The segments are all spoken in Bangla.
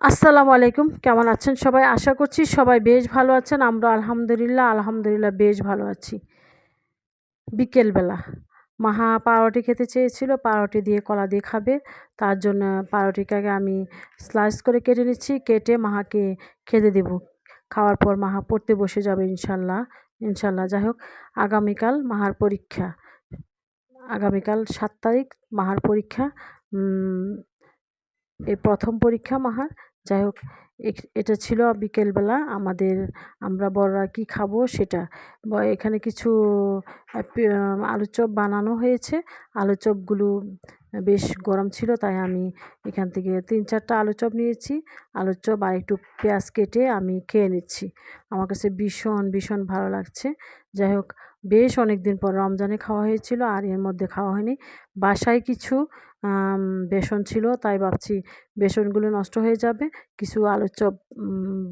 আসসালামু আলাইকুম। কেমন আছেন সবাই? আশা করছি সবাই বেশ ভালো আছেন। আমরা আলহামদুলিল্লাহ আলহামদুলিল্লাহ বেশ ভালো আছি। বিকেলবেলা। মাহা পাউরুটি খেতে চেয়েছিল, পাউরুটি দিয়ে কলা দিয়ে খাবে। তার জন্য পাউরুটিটাকে আমি স্লাইস করে কেটে নিচ্ছি, কেটে মাহাকে খেতে দেব। খাওয়ার পর মাহা পড়তে বসে যাবে ইনশাল্লাহ ইনশাল্লাহ। যাই হোক, আগামীকাল মাহার পরীক্ষা। আগামীকাল সাত তারিখ মাহার পরীক্ষা। এই প্রথম পরীক্ষা মাহার। যাই হোক এটা ছিল বিকেলবেলা। আমাদের, আমরা বড়রা কি খাব সেটা। এখানে কিছু আলুর চপ বানানো হয়েছে। আলুর চপগুলো বেশ গরম ছিল, তাই আমি এখান থেকে তিন চারটা আলু চপ নিয়েছি। আলুর চপ আর একটু পেঁয়াজ কেটে আমি খেয়ে নিচ্ছি। আমার কাছে ভীষণ ভীষণ ভালো লাগছে। যাই হোক, বেশ অনেক দিন পর রমজানে খাওয়া হয়েছিল, আর এর মধ্যে খাওয়া হয়নি। বাসায় কিছু বেসন ছিল, তাই ভাবছি বেসনগুলো নষ্ট হয়ে যাবে। কিছু আলুর চপ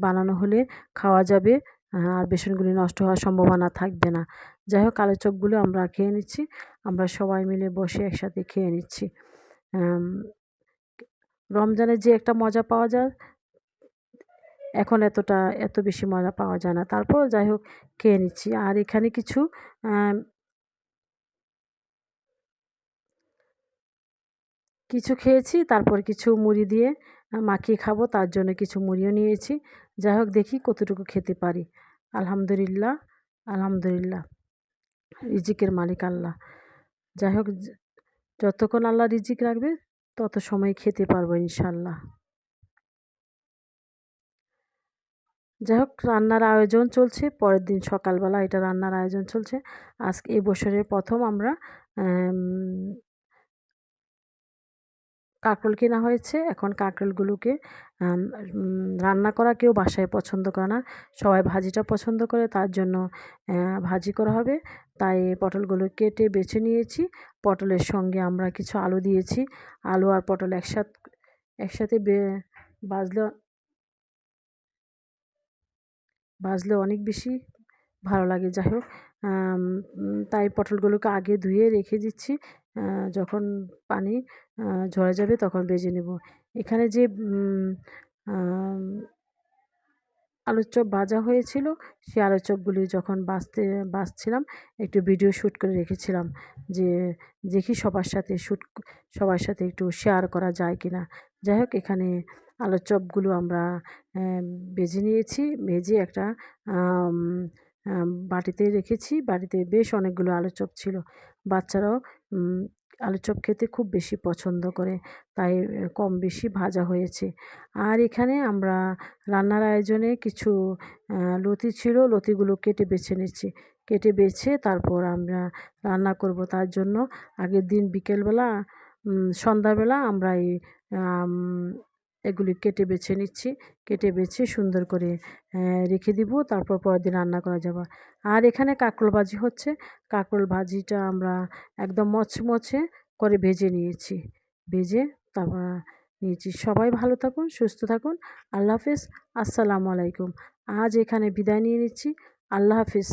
বানানো হলে খাওয়া যাবে। আর বেসনগুলি নষ্ট হওয়ার সম্ভাবনা থাকবে না। যাই হোক আলুর চপগুলো আমরা খেয়ে নিচ্ছি। আমরা সবাই মিলে বসে একসাথে খেয়ে নিচ্ছি। রমজানে যে একটা মজা পাওয়া যায়, এখন এতটা, এত বেশি মজা পাওয়া যায় না। তারপর যাই হোক, খেয়ে নিচ্ছি। আর এখানে কিছু কিছু খেয়েছি, তারপর কিছু মুড়ি দিয়ে মাখিয়ে খাব, তার জন্য কিছু মুড়িও নিয়েছি। যাই হোক, দেখি কতটুকু খেতে পারি। আলহামদুলিল্লাহ আলহামদুলিল্লাহ। রিজিকের মালিক আল্লাহ। যাই হোক যতক্ষণ আল্লাহ রিজিক রাখবে, তত সময় খেতে পারব ইনশাল্লাহ যাই হোক, রান্নার আয়োজন চলছে। পরের দিন সকালবেলা এটা রান্নার আয়োজন চলছে। আজকে এই বছরের প্রথম আমরা কাঁকরোল কেনা হয়েছে। এখন কাঁকরোলগুলোকে রান্না করা কেউ বাসায় পছন্দ করে না। সবাই ভাজিটা পছন্দ করে, তার জন্য ভাজি করা হবে। তাই পটলগুলো কেটে বেছে নিয়েছি। পটলের সঙ্গে আমরা কিছু আলু দিয়েছি। আলু আর পটল একসাথে একসাথে বাজলে বাজলে অনেক বেশি ভালো লাগে। যাই হোক তাই পটলগুলোকে আগে ধুয়ে রেখে দিচ্ছি। যখন পানি ঝরে যাবে তখন বেজে নেব। এখানে যে আলুর চপ ভাজা হয়েছিল, সেই আলুর চপগুলি যখন বাছতে বাছছিলাম একটু ভিডিও শ্যুট করে রেখেছিলাম যে, দেখি সবার সাথে শ্যুট সবার সাথে একটু শেয়ার করা যায় কি না যাই হোক, এখানে আলুর চপগুলো আমরা ভেজে নিয়েছি। ভেজে একটা বাটিতে রেখেছি। বাড়িতে বেশ অনেকগুলো চপ ছিল। বাচ্চারাও আলুর চপ খেতে খুব বেশি পছন্দ করে। তাই কম বেশি ভাজা হয়েছে। আর এখানে আমরা রান্নার আয়োজনে কিছু লতি ছিল। লতিগুলো কেটে বেছে নিচ্ছি। কেটে বেছে তারপর আমরা রান্না করব। তার জন্য আগের দিন বিকেলবেলা সন্ধ্যাবেলা আমরা এই এগুলি কেটে বেছে নিচ্ছি, কেটে বেছে সুন্দর করে রেখে দিব, তারপর পরের দিন রান্না করা যাবে। আর এখানে কাঁকরোল ভাজি হচ্ছে। কাঁকরোল ভাজিটা আমরা একদম মচমচে করে ভেজে নিয়েছি। ভেজে তারপর নিয়েছি। সবাই ভালো থাকুন, সুস্থ থাকুন। আল্লাহ হাফিজ। আসসালামু আলাইকুম। আজ এখানে বিদায় নিয়ে নিচ্ছি। আল্লাহ হাফিজ।